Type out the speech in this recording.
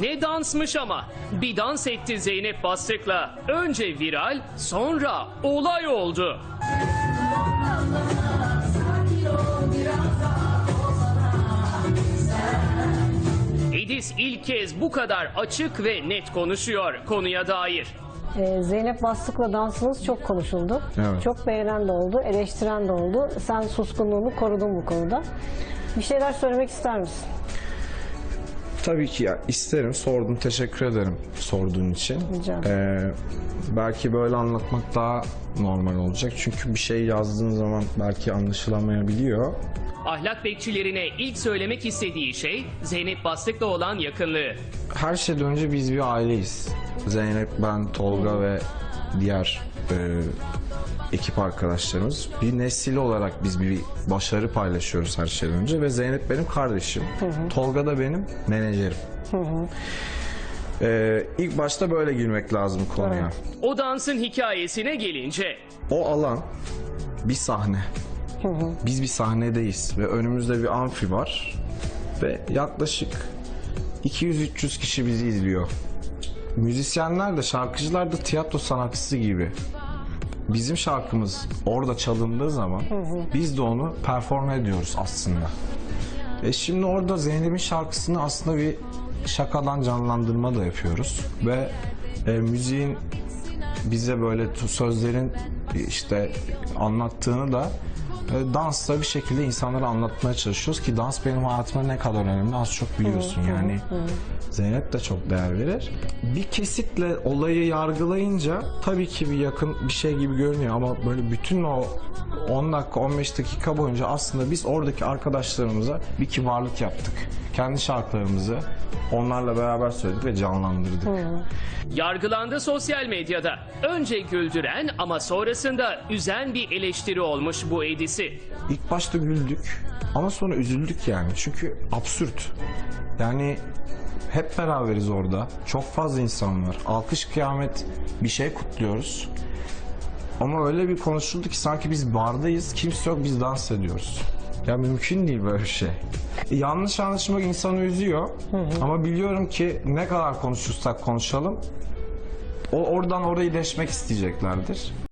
Ne dansmış ama. Bir dans etti Zeynep Bastık'la. Önce viral, sonra olay oldu. Edis ilk kez bu kadar açık ve net konuşuyor konuya dair. Ee, Zeynep Bastık'la dansınız çok konuşuldu. Evet. Çok beğenen de oldu, eleştiren de oldu. Sen suskunluğunu korudun bu konuda. Bir şeyler söylemek ister misin? Tabii ki ya isterim. Sordum. Teşekkür ederim sorduğun için. Rica. Ee, belki böyle anlatmak daha normal olacak. Çünkü bir şey yazdığın zaman belki anlaşılamayabiliyor. Ahlak bekçilerine ilk söylemek istediği şey Zeynep Bastık'la olan yakınlığı. Her şeyden önce biz bir aileyiz. Zeynep, ben, Tolga ve diğer e, ekip arkadaşlarımız. Bir nesil olarak biz bir başarı paylaşıyoruz her şeyden önce ve Zeynep benim kardeşim. Tolga da benim menajerim. Ee, ilk başta böyle girmek lazım konuya. O dansın hikayesine gelince O alan bir sahne. Biz bir sahnedeyiz ve önümüzde bir amfi var ve yaklaşık 200-300 kişi bizi izliyor. Müzisyenler de şarkıcılar da tiyatro sanatçısı gibi. Bizim şarkımız orada çalındığı zaman biz de onu perform ediyoruz aslında. E şimdi orada Zeynep'in şarkısını aslında bir şakadan canlandırma da yapıyoruz ve e, müziğin bize böyle sözlerin işte anlattığını da dansla bir şekilde insanlara anlatmaya çalışıyoruz ki dans benim hayatıma ne kadar önemli az çok biliyorsun yani. Zeynep de çok değer verir. Bir kesitle olayı yargılayınca tabii ki bir yakın bir şey gibi görünüyor ama böyle bütün o 10 dakika 15 dakika boyunca aslında biz oradaki arkadaşlarımıza bir kibarlık yaptık. Kendi şarkılarımızı onlarla beraber söyledik ve canlandırdık. yargılandı sosyal medyada. Önce güldüren ama sonrasında üzen bir eleştiri olmuş bu Edis'i. İlk başta güldük ama sonra üzüldük yani. Çünkü absürt. Yani hep beraberiz orada. Çok fazla insan var. Alkış kıyamet bir şey kutluyoruz. Ama öyle bir konuşuldu ki sanki biz bardayız, kimse yok biz dans ediyoruz. Ya mümkün değil böyle şey. Yanlış anlaşılmak insanı üzüyor. Ama biliyorum ki ne kadar konuşursak konuşalım o oradan orayı deşmek isteyeceklerdir.